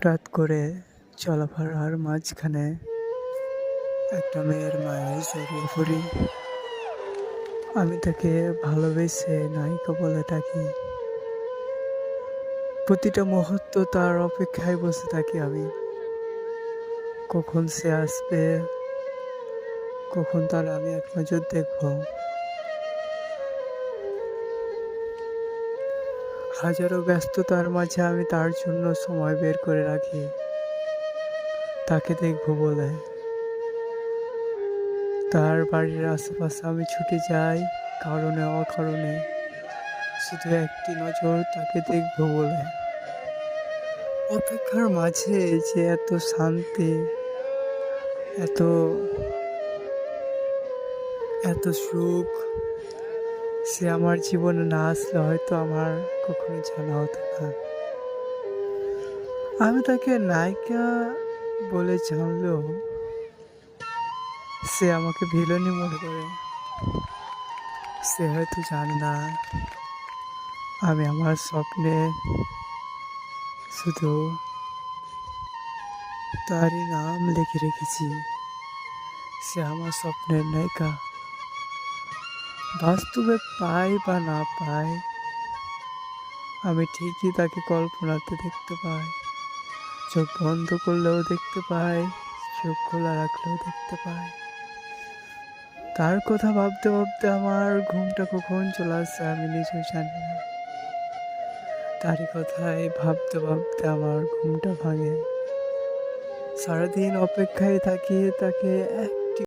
হঠাৎ করে চলাফেরার মাঝখানে একটা মেয়ের মায়ায় জড়িয়ে পড়ি। আমি তাকে ভালোবেসে নায়িকা বলে থাকি প্রতিটা মুহূর্ত তার অপেক্ষায় বসে থাকি আমি। কখন সে আসবে, কখন তার আমি এক নজর দেখব। হাজারো ব্যস্ততার মাঝে আমি তার জন্য সময় বের করে রাখি। তাকে দেখব বলে। তার বাড়ির আশেপাশে আমি ছুটে যাই, কারণে অকারণে। শুধু একটি নজর তাকে দেখব বলে। অপেক্ষার মাঝে যে এত শান্তি, এত এত সুখ সে আমার জীবনে না আসলে হয়তো আমার কখনো জানা হতো না। আমি তাকে নায়িকা বলে জানলেও সে আমাকে ভিলনই মনে করে। সে হয়তো জানে না আমি আমার স্বপ্নে শুধু তারই নাম লিখে রেখেছি। সে আমার স্বপ্নের নায়িকা। বাস্তবে পাই বা না পাই, আমি ঠিকই তাকে কল্পনাতে দেখতে পাই। চোখ বন্ধ করলেও দেখতে পাই, চোখ খোলা রাখলেও দেখতে পাই। তার কথা ভাবতে ভাবতে আমার ঘুমটা কখন চলে আসছে আমি নিজেও জানি না। তারই কথাই ভাবতে ভাবতে আমার ঘুমটা ভাঙে। সারাদিন অপেক্ষায় থাকি তাকে এক